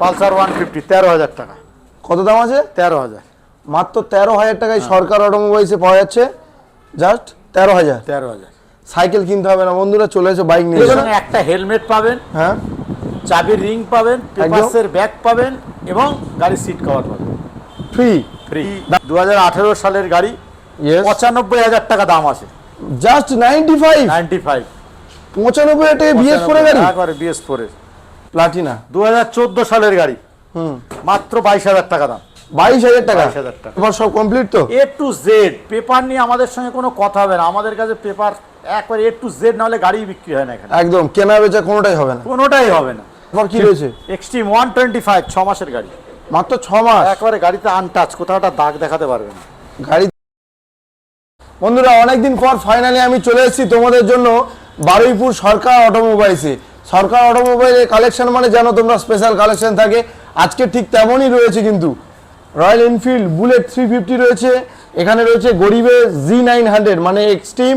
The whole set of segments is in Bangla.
পালসার ওয়ান ফিফটি তেরো হাজার টাকা। কত দাম আছে? তেরো হাজার। মাত্র তেরো হাজার টাকায় সরকার অটোমোবাইলসে পাওয়া যাচ্ছে। জাস্ট তেরো হাজার। তেরো হাজার। সাইকেল কিনতে হবে না বন্ধুরা চলে এসে বাইক নিয়ে একটা হেলমেট পাবেন হ্যাঁ। চাবির রিং পাবেন পেপারসের ব্যাগ পাবেন এবং গাড়ির সিট কভার পাবেন। ফ্রি ফ্রি দুহাজার আঠারো সালের গাড়ি পঁচানব্বই হাজার টাকা দাম আছে। Just ninety five ninety five পঁচানব্বই হাজার টাকা বিএস ফোরে গাড়ি? একবারে বিএস ফোরের প্লাটিনা। দু হাজার চোদ্দ সালের গাড়ি। হুম। মাত্র বাইশ হাজার টাকা দাম। বাইশ হাজার টাকা? 22,000 টাকা। এবার সব কমপ্লিট তো? এ টু জেড পেপার নিয়ে আমাদের সঙ্গে কোনো কথা হবে না। আমাদের কাছে পেপার একবার এ টু জেড না হলে গাড়ি বিক্রি হয় না এখানে। একদম কেনা বেচা কোনোটাই হবে না। কোনোটাই হবে না। এবার কি রয়েছে? এক্সট্রিম ওয়ান টোয়েন্টি ফাইভ ছ মাসের গাড়ি। মাত্র ছ মাস? একবারে গাড়িতে আনটাচ কোথাও একটা দাগ দেখাতে পারবে না। গাড়ি বন্ধুরা অনেকদিন পর ফাইনালি আমি চলে এসেছি তোমাদের জন্য বারুইপুর সরকার অটোমোবাইলসে। সরকার অটোমোবাইলের কালেকশন মানে জানো তোমরা স্পেশাল কালেকশন থাকে। আজকে ঠিক তেমনই রয়েছে কিন্তু। Royal Enfield Bullet three fifty রয়েছে। এখানে রয়েছে গরিবের জি নাইন হান্ড্রেড মানে এক্সট্রিম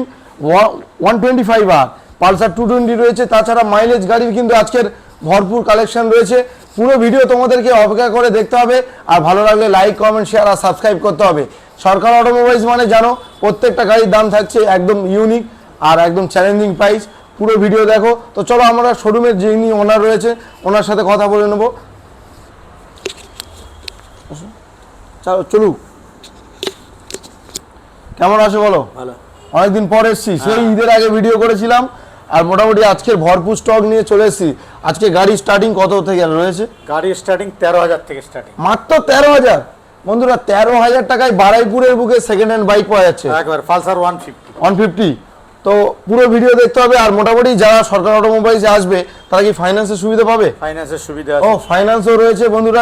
ওয়ান টোয়েন্টি ফাইভ আর পালসার টু টোয়েন্টি রয়েছে। তাছাড়া মাইলেজ গাড়ির কিন্তু আজকের ভরপুর কালেকশন রয়েছে। পুরো ভিডিও তোমাদেরকে অপেক্ষা করে দেখতে হবে। আর ভালো লাগলে লাইক কমেন্ট শেয়ার আর সাবস্ক্রাইব করতে হবে। সরকার অটোমোবাইলস মানে জানো, প্রত্যেকটা গাড়ির দাম থাকছে একদম ইউনিক আর একদম চ্যালেঞ্জিং প্রাইস পুরো ভিডিও দেখো। তো চলো আমরা শোরুমের যিনি ওনার রয়েছে ওনার সাথে কথা বলে নেব। চলো চলুক কেমন আছো বলো? ভালো। অনেকদিন পর এসছি। সেই ঈদের আগে ভিডিও করেছিলাম আর মোটামুটি আজকের ভরপুর স্টক নিয়ে চলে এসেছি। আজকে গাড়ি স্টার্টিং কত থেকে রয়েছে? গাড়ি স্টার্টিং তেরো হাজার থেকে স্টার্টিং মাত্র তেরো হাজার? বন্ধুরা তেরো হাজার টাকায় বারাইপুরের বুকে সেকেন্ড হ্যান্ড বাইক পাওয়া যাচ্ছে। একবার Pulsar one fifty one fifty তো পুরো ভিডিও দেখতে হবে আর মোটামুটি যারা সরকার অটোমোবাইলসে আসবে তারা কি ফাইন্যান্সের সুবিধা পাবে? ফাইন্যান্সের সুবিধা ও ফাইন্যান্সও রয়েছে বন্ধুরা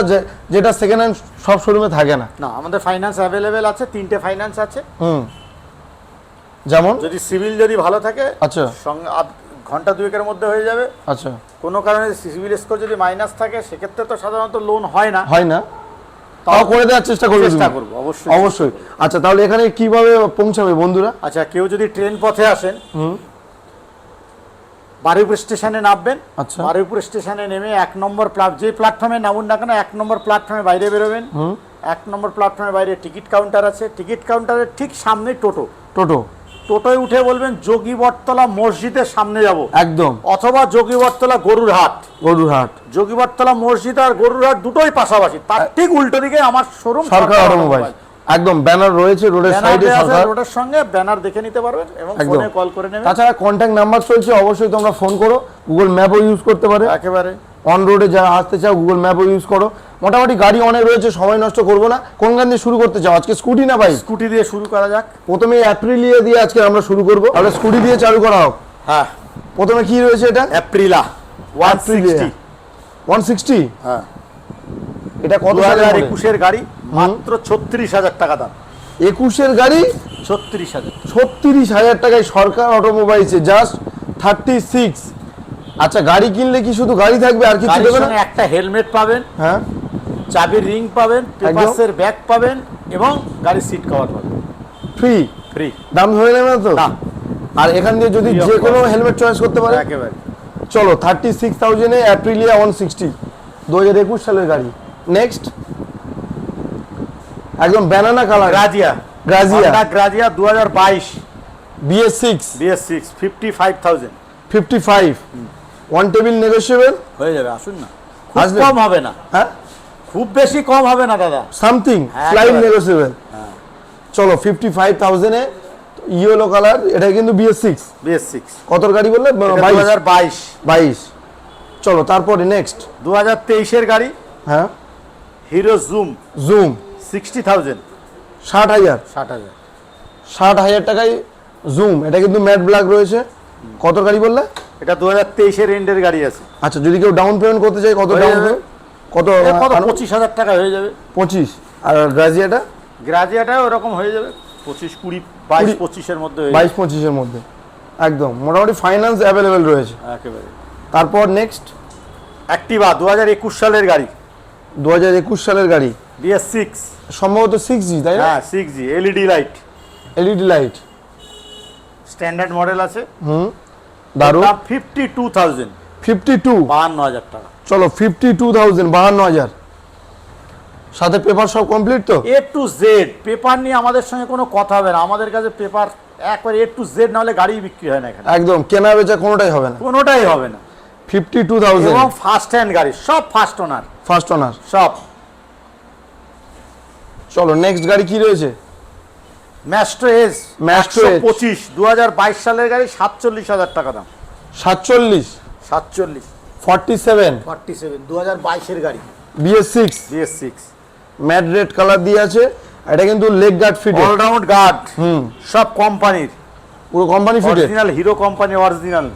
যেটা সেকেন্ড হ্যান্ড সব শোরুমে থাকে না। না আমাদের ফাইন্যান্স অ্যাভেলেবেল আছে তিনটে ফাইন্যান্স আছে। হুম। যেমন? যদি সিভিল যদি ভালো থাকে আচ্ছা। সঙ্গে ঘণ্টা দুয়েকের মধ্যে হয়ে যাবে। আচ্ছা। কোনো কারণে সিভিল স্কোর যদি মাইনাস থাকে সেক্ষেত্রে তো সাধারণত লোন হয় না। হয় না। তাও করে দেওয়ার চেষ্টা করবে চেষ্টা করব অবশ্যই অবশ্যই। আচ্ছা তাহলে এখানে কীভাবে পৌঁছাবে বন্ধুরা? আচ্ছা কেউ যদি ট্রেন পথে আসেন বারুইপুর স্টেশনে নামবেন আচ্ছা। বারুইপুর স্টেশনে নেমে এক নম্বর প্লাট যে প্ল্যাটফর্মে নামুন না কেন এক নম্বর প্ল্যাটফর্মে বাইরে বেরোবেন। হুম। এক নম্বর প্ল্যাটফর্মের বাইরে টিকিট কাউন্টার আছে। টিকিট কাউন্টারের ঠিক সামনে টোটো। টোটো। টোটোয় উঠে বলবেন যোগী বটতলা মসজিদের সামনে যাব। একদম। অথবা যোগী বটতলা গরুর হাট। গরুর হাট। যোগী বটতলা মসজিদ আর গরুর হাট দুটোই পাশাপাশি। তার ঠিক উল্টো দিকে আমার শোরুম সরকার অটোমোবাইল একদম ব্যানার রয়েছে রোডের সাইডে সরকার রোডের সঙ্গে ব্যানার দেখে নিতে পারবেন এবং। ফোনে কল করে নেবেন তাছাড়া কন্ট্যাক্ট নাম্বার চলছে অবশ্যই তোমরা ফোন করো। গুগল ম্যাপও ইউজ করতে পারে। একেবারে। অন রোডে যারা আসতে চাও গুগল ম্যাপও ইউজ করো। মোটামুটি গাড়ি অনেক রয়েছে সময় নষ্ট করব না। কোন গান দিয়ে শুরু করতে চাও? আজকে স্কুটি না বাইক স্কুটি দিয়ে শুরু করা যাক। প্রথমে অ্যাপ্রিলিয়ে দিয়ে আজকে আমরা শুরু করব। তাহলে স্কুটি দিয়ে চালু করা হোক। হ্যাঁ। প্রথমে কি রয়েছে এটা? Aprilia one. Sixty one sixty হ্যাঁ। এটা কত হাজার? একুশের গাড়ি মাত্র ছত্রিশ হাজার টাকা দাম। একুশের গাড়ি? ছত্রিশ হাজার ছত্রিশ হাজার টাকায় সরকার অটোমোবাইলসে জাস্ট থার্টি সিক্স আচ্ছা গাড়ি কিনলে কি শুধু গাড়ি থাকবে আর কিছু দেবে না? একটা হেলমেট পাবেন হ্যাঁ। চাবির রিং পাবেন পেপারসের ব্যাগ পাবেন এবং গাড়ির সিট কভার পাবেন। ফ্রি ফ্রি দাম ধরে নেবে না তো? না। আর এখান দিয়ে যদি যে কোনো হেলমেট চয়েস করতে পারে একেবারে। চলো থার্টি সিক্স থাউজেন্ডে অ্যাপ্রিলিয়া ওয়ান সিক্সটি দু হাজার একুশ সালের গাড়ি। নেক্সট একদম banana colour Grazia. Grazia six fifty five thousand fifty five one table negotiable হয়ে যাবে আসুন না। খুব কম হবে না। হ্যাঁ? খুব বেশি কম হবে না দাদা। সামথিং ফ্লাইট একেবারে। নেগোসিয়েবল চলো ফিফটি ফাইভ থাউজেন্ডে ইয়েলো কালার এটা কিন্তু বিএস সিক্স বিএস সিক্স কত গাড়ি বললে? দু বাইশ। হাজার বাইশ। বাইশ। চলো তারপরে নেক্সট দু হাজার তেইশের গাড়ি। হ্যাঁ। Hero Zoom. Zoom. Sixty thousand ষাট হাজার। ষাট হাজার। ষাট হাজার টাকায় জুম। এটা কিন্তু ম্যাট ব্ল্যাক রয়েছে। কত গাড়ি বললে? এটা দু হাজার তেইশের এন্ডের গাড়ি আছে। আচ্ছা যদি কেউ ডাউন পেমেন্ট করতে চায় কত ডাউন পেমেন্ট কত পঁচিশ হাজার টাকা হয়ে যাবে। পঁচিশ। আর গ্রাজিয়াটা গ্রাজিয়াটা ওরকম হয়ে যাবে। পঁচিশ কুড়ি বাইশ পঁচিশের মধ্যে বাইশ পঁচিশের মধ্যে। একদম। মোটামুটি ফাইন্যান্স অ্যাভেলেবেল রয়েছে। একেবারে। তারপর নেক্সট অ্যাক্টিভা দু হাজার একুশ সালের গাড়ি। দু হাজার একুশ সালের গাড়ি। বিএস সিক্স সম্ভবত সিক্স জি তাই না? হ্যাঁ six G L E D light L E D light standard model আছে। হুম। দারুণ। Fifty two thousand fifty two বাহান্ন হাজার টাকা। চলো ফিফটি টু থাউজেন্ড বাহান্ন হাজার। সাথে পেপার সব কমপ্লিট তো? এ টু জেড পেপার নিয়ে আমাদের সঙ্গে কোনো কথা হবে না। আমাদের কাছে পেপার একবার এ টু জেড নাহলে গাড়ি বিক্রি হয় না এখানে। একদম কেনা বেচা কোনোটাই হবে না। কোনোটাই হবে না। ফিফটি টু থাউজেন্ড এবং ফার্স্ট হ্যান্ড গাড়ি সব ফার্স্ট ওনার ফার্স্ট ওনার সব চলো নেক্সট গাড়ি কি রয়েছে? ম্যাস্ট্রো এস Edge। পঁচিশ দু হাজার বাইশ সালের গাড়ি সাতচল্লিশ হাজার টাকা দাম। সাতচল্লিশ। সাতচল্লিশ। ফর্টি সেভেন ফর্টি সেভেন দু হাজার বাইশের গাড়ি BS six BS six matte red colour দিয়ে আছে। এটা কিন্তু লেগ গার্ড ফিটে অলরাউন্ড গার্ড হুম। সব কোম্পানির পুরো কোম্পানি ফিটে original Hero company original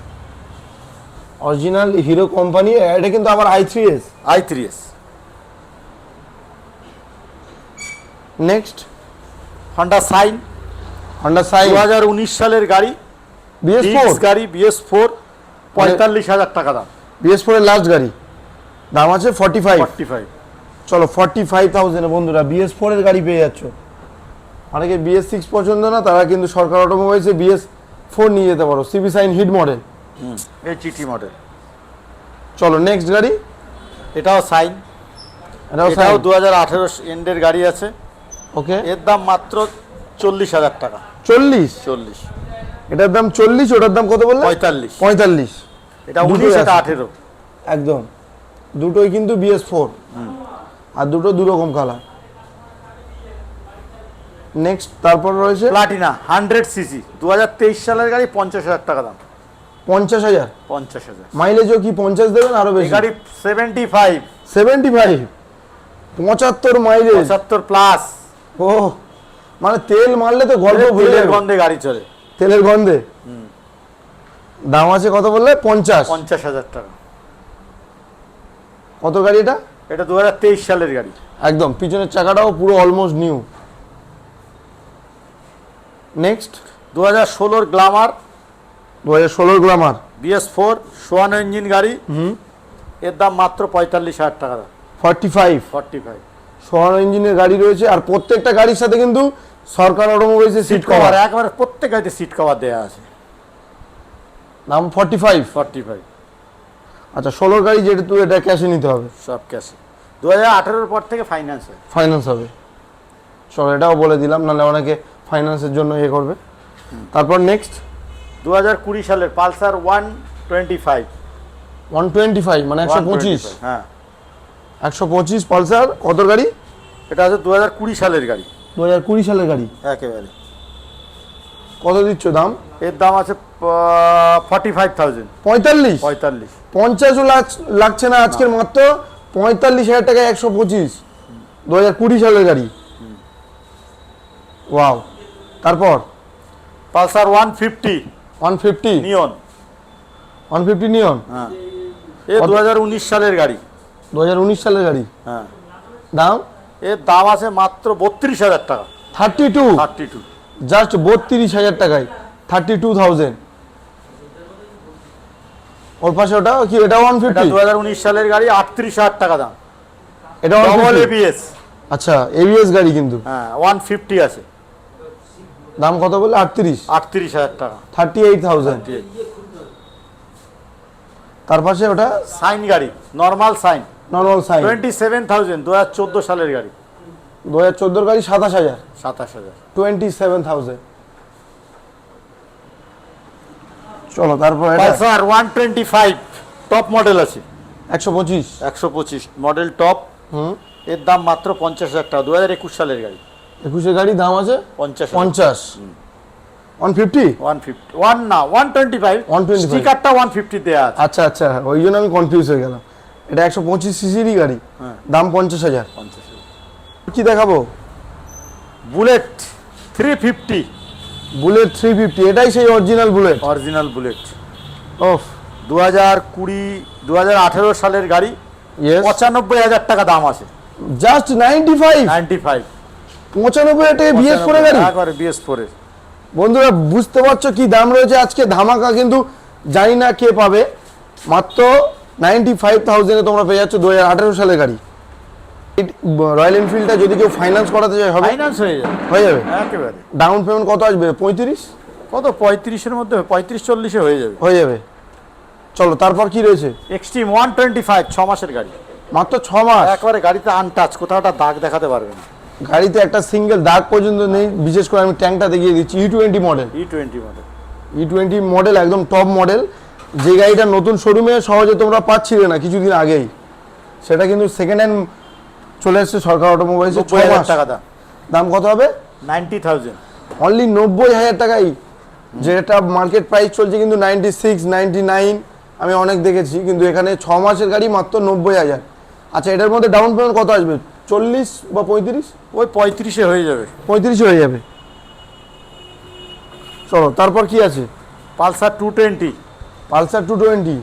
original Hero company এটা কিন্তু আমার I three S. I three S. Next Honda Shine Honda Shine দু হাজার উনিশ সালের গাড়ি। বিএস ফোর গাড়ি বিএস ফোর পঁয়তাল্লিশ হাজার টাকা দাম। বিএস ফোর এর লাস্ট গাড়ি। দাম আছে ফর্টি ফাইভ ফর্টি ফাইভ চলো ফর্টি ফাইভ থাউজেন্ড বন্ধুরা বিএস ফোর এর গাড়ি পেয়ে যাচ্ছ। অনেকে বিএস সিক্স পছন্দ না তারা কিন্তু সরকার অটোমোবাইলসে বিএস ফোর নিয়ে যেতে পারো। সিবি সাইন হিট মডেল এই জিটি মডেল। চলো নেক্সট গাড়ি? এটাও সাইন। এটাও এটাও দু হাজার আঠেরো এন্ডের গাড়ি আছে। ওকে। এর দাম মাত্র চল্লিশ হাজার টাকা। চল্লিশ? চল্লিশ। এটার দাম চল্লিশ ওটার দাম কত বললে? পঁয়তাল্লিশ। পঁয়তাল্লিশ। এটা উনিশ এটা আঠেরো। একদম। দুটোই কিন্তু বিএস ফোর আর দুটো দু রকম কালার নেক্সট তারপর রয়েছে? প্লাটিনা হান্ড্রেড সিসি দু হাজার তেইশ সালের গাড়ি পঞ্চাশ হাজার টাকা দাম। পঞ্চাশ হাজার। পঞ্চাশ হাজার। মাইলেজও কি পঞ্চাশ দেবেন? আরও বেশি। গাড়ি সেভেন্টি ফাইভ সেভেন্টি ফাইভ। পঁচাত্তর মাইলেজ। পঁচাত্তর প্লাস ও মানে তেল মারলে তো গল্প ভুলে গন্ধে গাড়ি চলে। তেলের গন্ধে। দাম আছে কত বললে? পঞ্চাশ। পঞ্চাশ হাজার টাকা। কত গাড়ি এটা? এটা দু হাজার তেইশ সালের গাড়ি। একদম। পিছনের চাকাটাও পুরো অলমোস্ট নিউ নেক্সট দু হাজার ষোলোর গ্লামার দু হাজার ষোলোর গ্লামার। বিএস ফোর সোয়ানো ইঞ্জিন গাড়ি। হুম। এর দাম মাত্র পঁয়তাল্লিশ হাজার টাকা ফর্টি ফাইভ। Forty five. সোহানো ইঞ্জিনের গাড়ি রয়েছে আর প্রত্যেকটা গাড়ির সাথে কিন্তু সরকার অটোমোবাইলসের সিট সিট কভার একবারে প্রত্যেক গাড়িতে সিট কভার দেওয়া আছে। দাম ফর্টি ফাইভ। Forty five. আচ্ছা ষোলোর গাড়ি যেহেতু এটা ক্যাশে নিতে হবে। সব ক্যাশে দু হাজার আঠেরোর পর থেকে ফাইন্যান্স হয়। ফাইন্যান্স হবে। চলো এটাও বলে দিলাম নাহলে অনেকে ফাইন্যান্সের জন্য ইয়ে করবে। তারপর নেক্সট দু হাজার কুড়ি সালের Pulsar one twenty five. One twenty five মানে একশো পঁচিশ। হ্যাঁ। একশো পঁচিশ পালসার কত গাড়ি? এটা আছে দু হাজার কুড়ি সালের গাড়ি। দু হাজার কুড়ি সালের গাড়ি? একেবারে। কত দিচ্ছ দাম? এর দাম আছে ফর্টি ফাইভ থাউজেন্ড পঁয়তাল্লিশ? পঁয়তাল্লিশ। পঞ্চাশও লাগ- লাগছে না আজকের মাত্র পঁয়তাল্লিশ হাজার টাকায় একশো পঁচিশ। দু হাজার কুড়ি সালের গাড়ি। ওয়াও। তারপর? Pulsar one fifty. One fifty neon. One fifty neon? হ্যাঁ। এ দু হাজার উনিশ সালের গাড়ি। দু হাজার উনিশ সালের গাড়ি? হ্যাঁ। দাম? এর দাম আছে মাত্র বত্রিশ হাজার টাকা। Thirty two thirty two just বত্রিশ হাজার টাকায়। থার্টি টু থাউজেন্ড ওর পাশে ওটা কি? এটা ওয়ান এটা ফিফটি দু হাজার উনিশ সালের গাড়ি আটত্রিশ হাজার টাকা দাম। এটা ডবল 150 এবিএস আচ্ছা এবিএস গাড়ি কিন্তু। হ্যাঁ ওয়ান ফিফটি আছে। দাম কত বলে আটত্রিশ। আটত্রিশ হাজার টাকা। Thirty eight thousand. তার পাশে ওটা? সাইন গাড়ি normal Shine. Normal Shine. Twenty seven thousand দু হাজার চোদ্দ সালের গাড়ি। দু হাজার চোদ্দোর গাড়ি সাতাশ হাজার। সাতাশ হাজার। Twenty seven thousand. চলো তারপর Pulsar one twenty five top model আছে। একশো পঁচিশ। একশো পঁচিশ মডেল টপ হুম। এর দাম মাত্র পঞ্চাশ হাজার টাকা দু হাজার একুশ সালের গাড়ি। একুশের গাড়ি দাম আছে পঞ্চাশ পঞ্চাশ। One fifty one fifty one না ওয়ান টোয়েন্টি ফাইভ 125 স্টিকারটা ওয়ান ফিফটি দেওয়া আছে। আচ্ছা আচ্ছা ওই জন্য আমি কনফিউজ হয়ে গেলাম। এটা একশো পঁচিশ সিসিরই গাড়ি। হ্যাঁ। দাম পঞ্চাশ হাজার। পঞ্চাশ কি দেখাবো? Bullet three fifty Bullet three fifty এটাই সেই অরিজিনাল বুলেট। Original Bullet. ওফ। দু হাজার কুড়ি দু হাজার আঠেরো সালের গাড়ি। পঁচানব্বই হাজার টাকা দাম আছে। Just ninety five ninety five পঁচানব্বই হাজার টাকা বিএস ফোরে গাড়ি? একবারে বিএস ফোরের বন্ধুরা বুঝতে পারছ কি দাম রয়েছে? আজকে ধামাকা কিন্তু জানি না কে পাবে। মাত্র নাইনটি ফাইভ থাউজেন্ডে তোমরা পেয়ে যাচ্ছ দু হাজার আঠেরো সালের গাড়ি। রয়্যাল এনফিল্ডটা যদি কেউ ফাইন্যান্স করাতে চায় হবে? ফাইন্যান্স হয়ে যাবে। হয়ে যাবে? একেবারে। ডাউন পেমেন্ট কত আসবে? পঁয়ত্রিশ? কত? পঁয়ত্রিশের মধ্যে পঁয়ত্রিশ চল্লিশে হয়ে যাবে। হয়ে যাবে। চলো তারপর কি রয়েছে? এক্সট্রিম ওয়ান টোয়েন্টি ফাইভ ছ মাসের গাড়ি। মাত্র ছ মাস? একবারে গাড়িতে আনটাচ কোথাও একটা দাগ দেখাতে পারবে না। গাড়িতে একটা সিঙ্গেল দাগ পর্যন্ত নেই। বিশেষ করে আমি ট্যাঙ্কটা দেখিয়ে দিচ্ছি E twenty model E twenty model E twenty model একদম টপ মডেল যে গাড়িটা নতুন শোরুমে সহজে তোমরা পাচ্ছিলে না কিছুদিন আগেই। সেটা কিন্তু সেকেন্ড হ্যান্ড চলে এসছে সরকার অটোমোবাইলসে ছ নব্বই হাজার টাকা দাম। দাম কত হবে? নাইনটি থাউজেন্ড অনলি নব্বই হাজার টাকাই। যেটা মার্কেট প্রাইস চলছে কিন্তু নাইনটি সিক্স নাইনটি নাইন আমি অনেক দেখেছি কিন্তু এখানে ছ মাসের গাড়ি মাত্র নব্বই হাজার। আচ্ছা এটার মধ্যে ডাউন পেমেন্ট কত আসবে? চল্লিশ বা পঁয়ত্রিশ? ওই পঁয়ত্রিশে হয়ে যাবে। পঁয়ত্রিশ হয়ে যাবে। চলো তারপর কি আছে? Pulsar two twenty Pulsar two twenty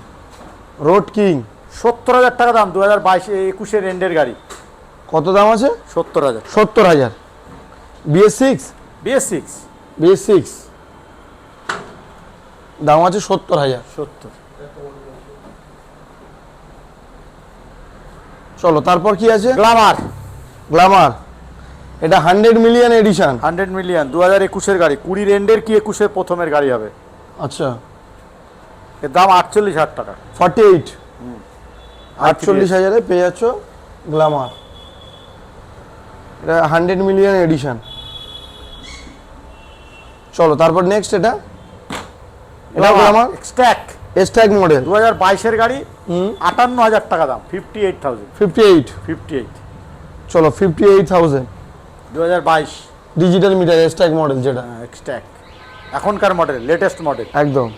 road king. সত্তর হাজার টাকা দাম দু হাজার বাইশে একুশের এন্ডের গাড়ি। কত দাম আছে? সত্তর হাজার। সত্তর হাজার। BS six BS six BS six দাম আছে সত্তর হাজার। সত্তর। চলো তারপর কি আছে? গ্লামার। গ্লামার। এটা hundred million edition hundred million দু হাজার একুশের গাড়ি কুড়ির এন্ডের কি একুশের প্রথমের গাড়ি হবে? আচ্ছা। এর দাম আটচল্লিশ হাজার টাকা। ফর্টি এইট আটচল্লিশ হাজারে পেয়ে যাচ্ছ গ্লামার। এটা হান্ড্রেড মিলিয়ন এডিশন চলো তারপর নেক্সট এটা? এটা গ্লামার স্ট্যাক এসট্যাগ মডেল দু হাজার বাইশের গাড়ি আটান্ন হাজার টাকা দাম fifty eight thousand fifty eight fifty eight চলো ফিফটি এইট থাউজেন্ড দু হাজার বাইশ। ডিজিটাল মিটার এসট্যাগ মডেল যেটা। স্ট্যাক এখনকার মডেল লেটেস্ট মডেল একদম।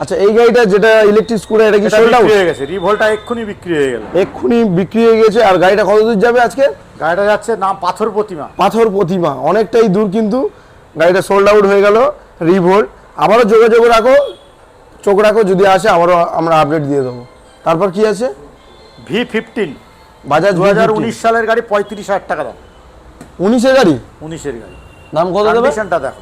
আচ্ছা এই গাড়িটা যেটা ইলেকট্রিক স্কুটার এটা কি সোল্ড আউট হয়ে গেছে। রিভোল্টটা এক্ষুনি বিক্রি হয়ে গেল। এক্ষুনি বিক্রি হয়ে গেছে আর গাড়িটা কত দূর যাবে আজকে? গাড়িটা যাচ্ছে নাম পাথর প্রতিমা। পাথর প্রতিমা। অনেকটাই দূর কিন্তু গাড়িটা সোল্ড আউট হয়ে গেল রিভোল্ট আবারও যোগাযোগ রাখো চোখ রাখো যদি আসে আবারও আমরা আপডেট দিয়ে দেবো। তারপর কি আছে? V fifteen. বাজাজ দু হাজার উনিশ সালের গাড়ি পঁয়ত্রিশ হাজার টাকা দাম। উনিশের গাড়ি? উনিশের গাড়ি। দাম কত দেবে? কন্ডিশনটা দেখো।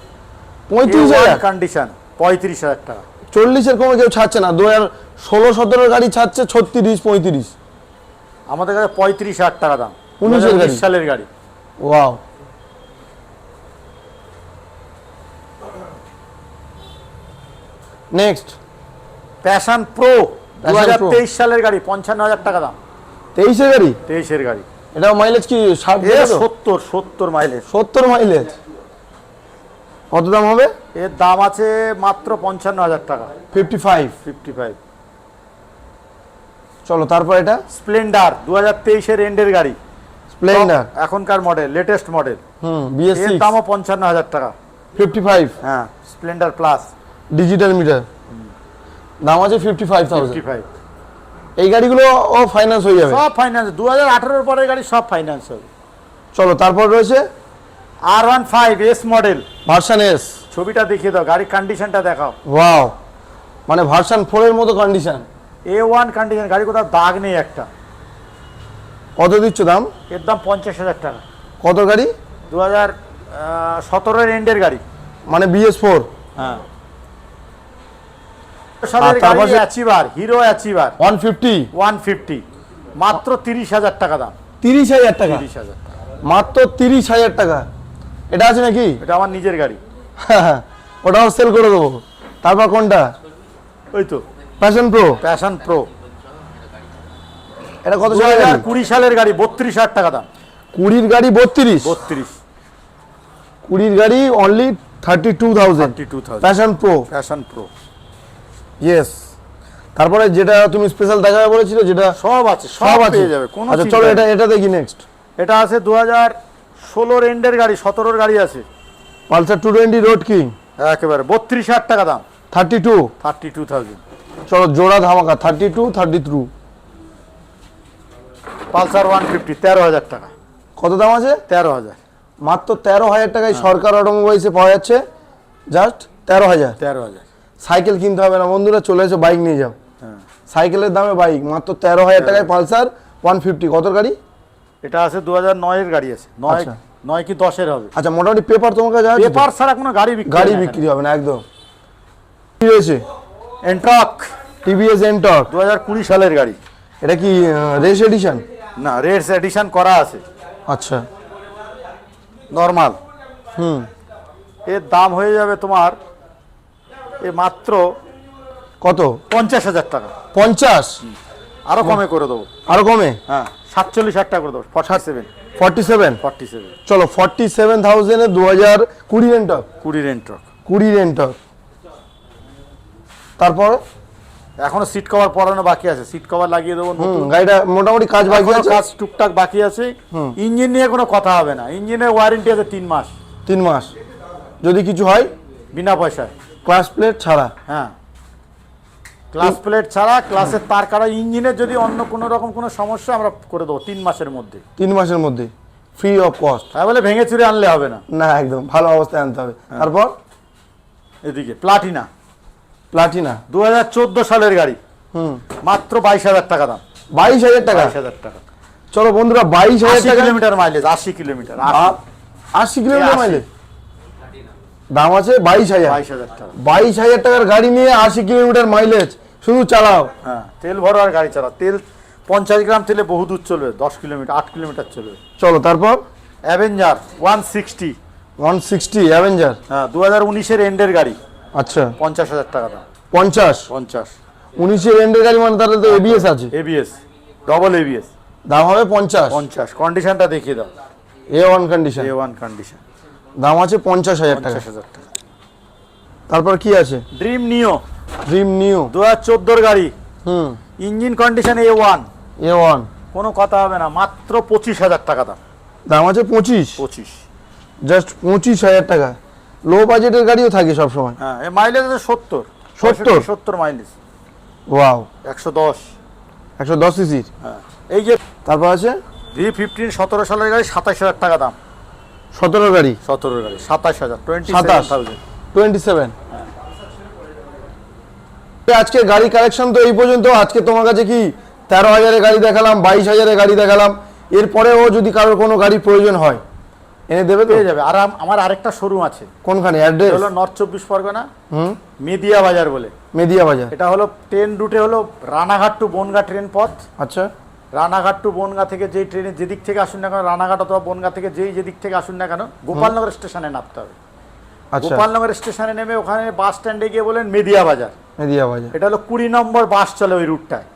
পঁয়ত্রিশ হাজার। কন্ডিশন পঁয়ত্রিশ হাজার টাকা। চল্লিশের কমে কেউ ছাড়ছে না। দু হাজার ষোলো সতেরোর গাড়ি ছাড়ছে ছত্রিশ পঁয়ত্রিশ। আমাদের কাছে পঁয়ত্রিশ হাজার টাকা দাম। 19 এর 2019 গাড়ি। সালের গাড়ি। ওয়াও। নেক্সট। প্যাশন প্রো দু হাজার তেইশ সালের গাড়ি পঞ্চান্ন হাজার টাকা দাম। তেইশের গাড়ি? তেইশের গাড়ি। এটা মাইলেজ কি সত্তর সত্তর মাইলের সত্তর মাইলেজ কত দাম হবে? এর দাম আছে মাত্র পঞ্চান্ন হাজার টাকা। ফিফটি ফাইভ ফিফটি ফাইভ চলো তারপর এটা? স্প্লেন্ডার দু হাজার তেইশের এন্ডের গাড়ি। স্প্লেন্ডার এখনকার মডেল লেটেস্ট মডেল হুম বিএস এর দামও পঞ্চান্ন হাজার টাকা। ফিফটি ফাইভ হ্যাঁ স্প্লেন্ডার প্লাস ডিজিটাল মিটার দাম আছে ফিফটি ফাইভ থাউজেন্ড এই গাড়িগুলো ও ফাইন্যান্স হয়ে যাবে। সব ফাইন্যান্স দু হাজার আঠারোর পরের গাড়ি সব ফাইন্যান্স হবে। চলো তারপর রয়েছে? R one five S model version S ছবিটা দেখিয়ে দাও গাড়ির কন্ডিশনটা দেখাও। ওয়াও মানে ভার্সান ফোরের মতো কন্ডিশন এ ওয়ান কন্ডিশন গাড়ি কোথাও দাগ নেই একটা। কত দিচ্ছ দাম? এর দাম পঞ্চাশ হাজার টাকা। কত গাড়ি? দু হাজার সতেরোর এন্ডের গাড়ি। মানে বিএস ফোর হ্যাঁ সালের তার গাড়ি পাশে- অ্যাচিভার হিরো অ্যাচিভার মাত্র টাকা দাম। তিরিশ হাজার টাকা? তিরিশ হাজার টাকা। মাত্র তিরিশ হাজার টাকা? এটা আছে নাকি? এটা আমার নিজের গাড়ি। ওটাও সেল করে দেবো। তারপর কোনটা? ওই তো। প্যাশন প্রো প্যাশন প্রো এটা কত সালের গাড়ি? কুড়ি সালের গাড়ি বত্রিশ হাজার টাকা দাম। কুড়ির গাড়ি বত্রিশ? বত্রিশ। কুড়ির গাড়ি only thirty two thousand thirty two thousand Passion Pro Passion Pro yes তারপরে যেটা তুমি স্পেশাল দেখাবে বলেছিলে যেটা সব আছে সব আছে। পেয়ে যাবে কোনো আচ্ছা চলো এটা এটা দেখি নেক্সট এটা আছে দু হাজার ষোলোর এন্ডের গাড়ি সতেরোর গাড়ি আছে। Pulsar two twenty road king একেবারে বত্রিশ হাজার টাকা দাম। Thirty two thirty two thousand চলো জোড়া ধামাকা thirty two thirty two Pulsar one fifty তেরো হাজার টাকা। কত দাম আছে? তেরো হাজার। মাত্র তেরো হাজার টাকায় সরকার অটোমোবাইলসে পাওয়া যাচ্ছে। জাস্ট তেরো হাজার। তেরো হাজার। সাইকেল কিনতে হবে না। বন্ধুরা চলে এসে বাইক নিয়ে যাও। হ্যাঁ। সাইকেলের দামে বাইক মাত্র তেরো হাজার টাকায় পালসার ওয়ান ফিফটি কত গাড়ি? এটা আছে দু হাজার নয়ের গাড়ি আছে। নয় আচ্ছা। নয় কি দশের হবে। আচ্ছা মোটামুটি পেপার তোমার কাছে আছে তো? পেপার ছাড়া কোনো গাড়ি বিক্রি গাড়ি বিক্রি হবে না একদম। কি রয়েছে এন্ট্রক টিভিএস এনটক দু হাজার কুড়ি সালের গাড়ি। এটা কি রেস এডিশন না রেটস এডিশন করা আছে। আচ্ছা। নর্মাল হুম। এর দাম হয়ে যাবে তোমার এ মাত্র কত? পঞ্চাশ হাজার টাকা। পঞ্চাশ? আরও কমে করে দেবো। আরও কমে? হ্যাঁ সাতচল্লিশ হাজার টাকা করে দেবো। Forty seven forty seven forty seven চলো ফর্টি সেভেন থাউজেন্ডে দু হাজার কুড়ি রেন্টক কুড়ি রেন্ট ট্রাক কুড়ি রেন্টক তারপর? এখনও সিট কভার পরানো বাকি আছে। সিট কভার লাগিয়ে দেবো গাড়িটা মোটামুটি কাজ বাকি আছে? কাজ টুকটাক বাকি আছে। ইঞ্জিন নিয়ে কোনো কথা হবে না। ইঞ্জিনের ওয়ারেন্টি আছে তিন মাস। তিন মাস। যদি কিছু হয়? বিনা পয়সায়। ক্লাস প্লেট ছাড়া। হ্যাঁ। ক্লাস প্লেট ছাড়া ক্লাসের তার কাটা ইঞ্জিনের যদি অন্য কোনো রকম কোনো সমস্যা আমরা করে দেবো তিন মাসের মধ্যে। তিন মাসের মধ্যে। ফ্রি অফ কস্ট তাই বলে ভেঙে চুরে আনলে হবে না। না একদম ভালো অবস্থায় আনতে হবে। তারপর? এদিকে প্লাটিনা প্লাটিনা দু হাজার চোদ্দ সালের গাড়ি। হুম। মাত্র বাইশ হাজার টাকা দাম। বাইশ হাজার টাকা? বাইশ হাজার টাকা। চলো বন্ধুরা বাইশ হাজার কিলোমিটার মাইলেজ আশি কিলোমিটার। আশি কিলোমিটার মাইলেজ দাম আছে বাইশ হাজার। বাইশ হাজার টাকার গাড়ি নিয়ে আশি কিলোমিটার মাইলেজ শুধু চালাও। হ্যাঁ তেল ভরো আর গাড়ি চালাও। তেল পঞ্চাশ গ্রাম তেলে বহু দূর চলবে দশ কিলোমিটার আট কিলোমিটার চলবে। চলো তারপর? Avenger one sixty one sixty Avenger হ্যাঁ দু হাজার উনিশের এন্ডের গাড়ি। আচ্ছা। পঞ্চাশ হাজার টাকা দাম। পঞ্চাশ? পঞ্চাশ। উনিশের এন্ডের গাড়ি মানে তাহলে তো এবিএস আছে। এবিএস ডবল এবিএস দাম হবে পঞ্চাশ। পঞ্চাশ। কন্ডিশনটা দেখিয়ে দাও। A one condition A one condition দাম আছে পঞ্চাশ হাজার টাকা। তারপর কি আছে? ড্রিম নিও ড্রিম নিউ দু হাজার চোদ্দোর গাড়ি। হুম। Engine condition A one A one কোনো কথা হবে না মাত্র পঁচিশ হাজার টাকা দাম। দাম আছে পঁচিশ। পঁচিশ। জাস্ট পঁচিশ হাজার টাকা। লো বাজেটের গাড়িও থাকে সবসময়। হ্যাঁ মাইলেজ আছে সত্তর। 70? সত্তর মাইলেজ ওয়াও একশো দশ। একশো দশ সিসির হ্যাঁ এই যে তারপর আছে? ভি ফিফটিন সতেরো সালের গাড়ি সাতাশ হাজার টাকা দাম। সতেরো গাড়ি? সতেরো গাড়ি সাতাশ হাজার টোয়েন্টি সাতাশ। টোয়েন্টি সেভেন আজকে গাড়ি কালেকশন তো এই পর্যন্ত। আজকে তোমার কাছে কি তেরো হাজারের গাড়ি দেখালাম বাইশ হাজারের গাড়ি দেখালাম। এরপরেও যদি কারোর কোনো গাড়ির প্রয়োজন হয় এনে দেবে তো? পেয়ে যাবে। আর আমার আরেকটা শোরুম আছে। কোনখানে? অ্যাড্রেস হলো নর্থ চব্বিশ পরগনা। হুম? মেদিয়া বাজার বলে। মেদিয়া বাজার এটা হলো ট্রেন রুটে হলো রানাঘাট টু বনগা ট্রেন পথ। আচ্ছা। রানাঘাট টু বনগা থেকে যেই ট্রেনে যেদিক থেকে আসুন না কেন রানাঘাট অথবা বনগা থেকে যেই যেদিক থেকে আসুন না কেন গোপালনগর স্টেশনে নামতে হবে। আচ্ছা। গোপালনগর স্টেশনে নেমে ওখানে বাস স্ট্যান্ডে গিয়ে বলেন মেদিয়া বাজার। মেদিয়া বাজার। এটা হলো কুড়ি নম্বর বাস চলে ওই রুটটায়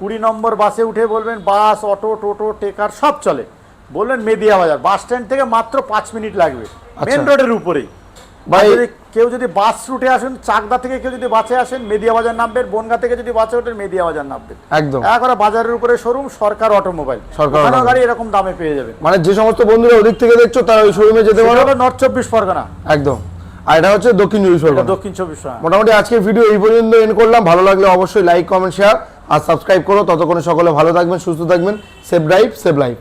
কুড়ি নম্বর বাসে উঠে বলবেন বাস অটো টোটো টেকার সব চলে। বললেন মেদিয়া বাজার। বাস স্ট্যান্ড থেকে মাত্র পাঁচ মিনিট লাগবে। মেন আচ্ছা। রোডের উপরেই। কেউ যদি বাস রুটে আসেন চাকদা থেকে কেউ যদি বাসে আসেন মেদিয়া বাজার নামবেন বনগা থেকে যদি বাসে ওঠেন মেদিয়া বাজার নামবেন। একদম। একবারে বাজারের উপরে শোরুম সরকার অটোমোবাইল। সরকার গাড়ি এরকম দামে পেয়ে যাবে মানে যে সমস্ত বন্ধুরা ওদিক থেকে দেখছ তারা ওই শোরুমে যেতে এটা পারো নর্থ চব্বিশ পরগনা। একদম। আর এটা হচ্ছে দক্ষিণ চব্বিশ পরগনা। দক্ষিণ চব্বিশ পরগনা। মোটামুটি আজকের ভিডিও এই পর্যন্ত এন্ড করলাম। ভালো লাগলে অবশ্যই লাইক কমেন্ট শেয়ার আর সাবস্ক্রাইব করো। ততক্ষণে সকলে ভালো থাকবেন সুস্থ থাকবেন। Save drive save life